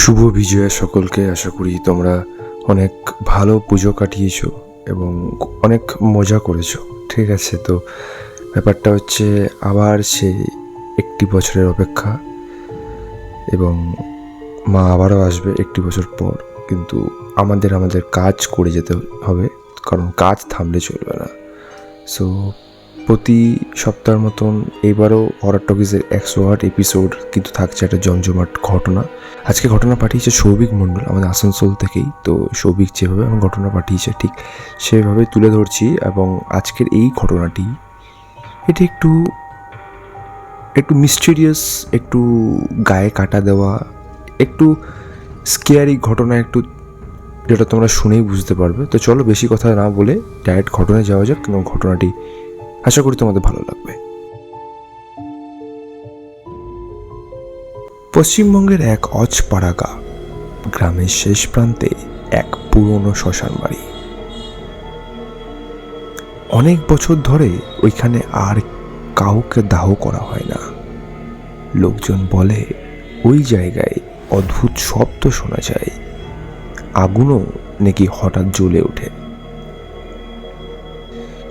শুভ বিজয়া সকলকে আশা করি তোমরা অনেক ভালো পুজো কাটিয়েছো এবং অনেক মজা করেছ, ঠিক আছে? তো ব্যাপারটা হচ্ছে আবার সেই একটি বছরের অপেক্ষা এবং মা আবারও আসবে একটি বছর পর, কিন্তু আমাদের আমাদের কাজ করে যেতে হবে, কারণ কাজ থামলে চলবে না। সো প্রতি সপ্তাহের মতন এবারও হরার টকিজের একশো আট এপিসোড কিন্তু থাকছে একটা জমজমাট ঘটনা। আজকে ঘটনা পাঠিয়েছে সৌভিক মণ্ডল, আমাদের আসানসোল থেকেই। তো সৌভিক যেভাবে আমার ঘটনা পাঠিয়েছে, ঠিক সেভাবে তুলে ধরছি এবং আজকের এই ঘটনাটি, এটি একটু একটু মিস্টিরিয়াস একটু গায়ে কাটা দেওয়া, একটু স্কেয়ারি ঘটনা একটু যেটা তোমরা শুনেই বুঝতে পারবে। তো চলো বেশি কথা না বলে ডাইরেক্ট ঘটনায় যাওয়া যাক এবং ঘটনাটি আশা করি তোমাদের ভালো লাগবে। পশ্চিমবঙ্গের এক অজপাড়াগা গ্রামের শেষ প্রান্তে এক পুরনো শ্মশান বাড়ি। অনেক বছর ধরে ওইখানে আর কাউকে দাহ করা হয় না। লোকজন বলে, ওই জায়গায় অদ্ভুত শব্দ শোনা যায়। আগুনও নাকি হঠাৎ জ্বলে ওঠে।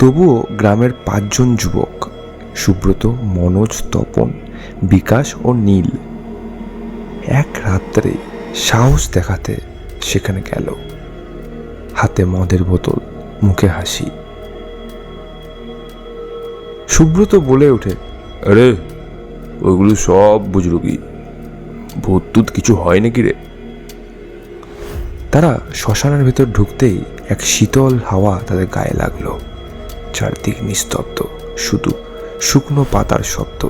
তবুও গ্রামের পাঁচজন যুবক, সুব্রত, মনোজ, তপন, বিকাশ ও নীল, এক রাত্রে সাহস দেখাতে সেখানে গেল। হাতে মদের বোতল, মুখে হাসি। সুব্রত বলে ওঠে, আরে, ওইগুলো সব বুজরুগি। ভূত টুত কিছু হয় নাকি রে? তারা শ্মশানের ভেতর ঢুকতেই এক শীতল হাওয়া তাদের গায়ে লাগল। চারদিক নিস্তব্ধ, শুধু শুকনো পাতার শব্দ।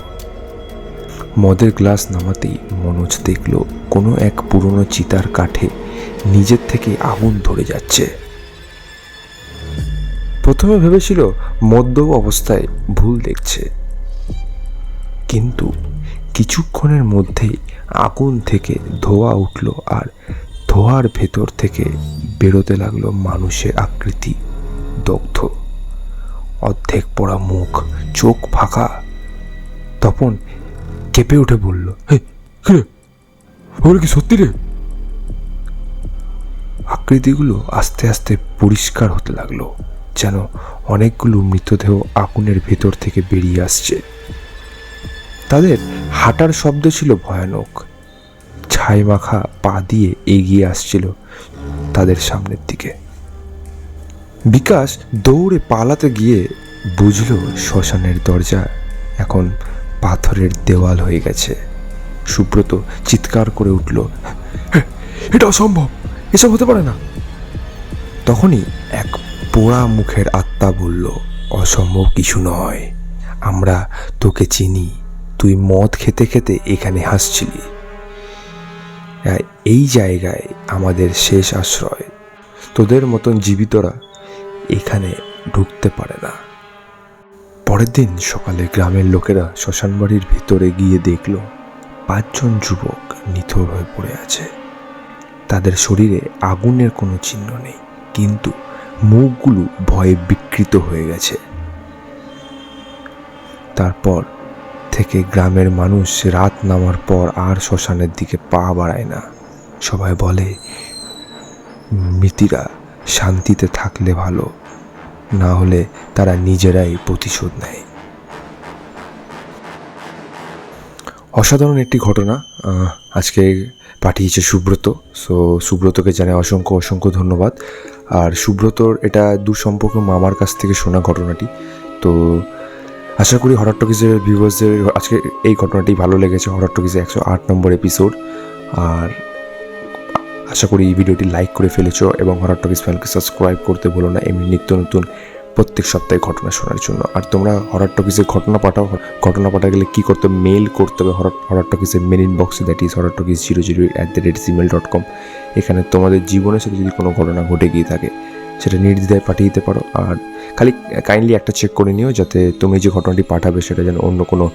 মদের গ্লাস নামাতেই মনোজ দেখল, কোনো এক পুরনো চিতার কাঠে নিজের থেকে আগুন ধরে যাচ্ছে। প্রথমে ভেবেছিল মদ্য অবস্থায় ভুল দেখছে। কিন্তু কিছুক্ষণের মধ্যেই আগুন থেকে ধোয়া উঠল আর ধোয়ার ভেতর থেকে বেরোতে লাগল মানুষের আকৃতি, দগ্ধ। অর্ধেক পড়া মুখ, চোখ ফাঁকা। তপন কেঁপে উঠে বলল ওগুলো কি সত্যি রে? আকৃতিগুলো আস্তে আস্তে পরিষ্কার হতে লাগল, যেন অনেকগুলো মৃতদেহ আগুনের ভেতর থেকে বেরিয়ে আসছে। তাদের হাঁটার শব্দ ছিল ভয়ানক। ছাই মাখা পা দিয়ে এগিয়ে আসছিল তাদের সামনের দিকে। বিকাশ দৌড়ে পালাতে গিয়ে বুঝল শ্মশানের দরজা এখন পাথরের দেওয়াল হয়ে গেছে। সুব্রত চিৎকার করে উঠল এটা অসম্ভব, এসব হতে পারে না। তখনই এক পোড়া মুখের আত্মা বলল, অসম্ভব কিছু নয়, আমরা তোকে চিনি, তুই মদ খেতে খেতে এখানে হাসছিলি। এই জায়গায় আমাদের শেষ আশ্রয়। তোদের মতন জীবিতরা এখানে ঢুকতে পারে না। পরের দিন সকালে গ্রামের লোকেরা শ্মশানবাড়ির ভিতরে গিয়ে দেখল, পাঁচজন যুবক নিথর হয়ে পড়ে আছে। তাদের শরীরে আগুনের কোনো চিহ্ন নেই, কিন্তু মুখগুলো ভয়ে বিকৃত হয়ে গেছে। তারপর থেকে গ্রামের মানুষ রাত নামার পর আর শ্মশানের দিকে পা বাড়ায় না। সবাই বলে, মৃতীরা শান্তিতে থাকলে ভালো, না হলে তারা নিজেরাই প্রতিশোধ নেয়। অসাধারণ একটি ঘটনা আজকে পাঠিয়েছে সুব্রত। সো সুব্রতকে জানাই অসংখ্য অসংখ্য ধন্যবাদ। আর সুব্রতর এটা দু সম্পর্ক মামার কাছ থেকে শোনা ঘটনাটি। তো, আশা করি হরার টকিজের ভিউয়ার্সদের আজকে এই ঘটনাটি ভালো লেগেছে হরার টকিজের একশো আট নম্বর এপিসোড আর আশা করি এই ভিডিওটি লাইক করে ফেলেছো এবং হরার টকিজ চ্যানেলকে সাবস্ক্রাইব করতে ভুলো না। এমনি নিত্য নতুন প্রত্যেক সপ্তাহে ঘটনা শোনার জন্য। আর তোমরা হরার টকিজের ঘটনা পাঠাও। ঘটনা পাঠা গেলে কী করতে মেল করতে হবে হরার হরার টকিসের মেল ইনবক্সে that is horror talkies zero zero at the rate Gmail dot com এখানে তোমাদের জীবনের সাথে যদি কোনো ঘটনা ঘটে গিয়ে থাকে, সেটা নির্দ্বিধায় পাঠিয়ে দিতে পারো। আর খালি কাইন্ডলি একটা চেক করে নিও, যাতে তুমি যে ঘটনাটি পাঠাবে, সেটা যেন অন্য কোনো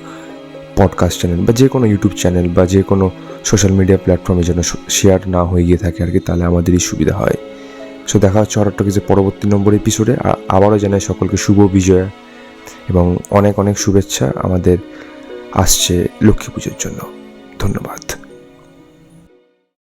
পডকাস্ট চ্যানেল বা যে কোনো ইউটিউব চ্যানেল বা যে কোনো সোশ্যাল মিডিয়া প্ল্যাটফর্মে যেন শেয়ার না হয়ে গিয়ে থাকে আর কি, তাহলে আমাদেরই সুবিধা হয়। সো দেখা হচ্ছে হরার যে পরবর্তী নম্বর এপিসোডে আবারও জানাই সকলকে শুভ বিজয়া এবং অনেক অনেক শুভেচ্ছা আমাদের আসছে লক্ষ্মী পুজোর জন্য। ধন্যবাদ।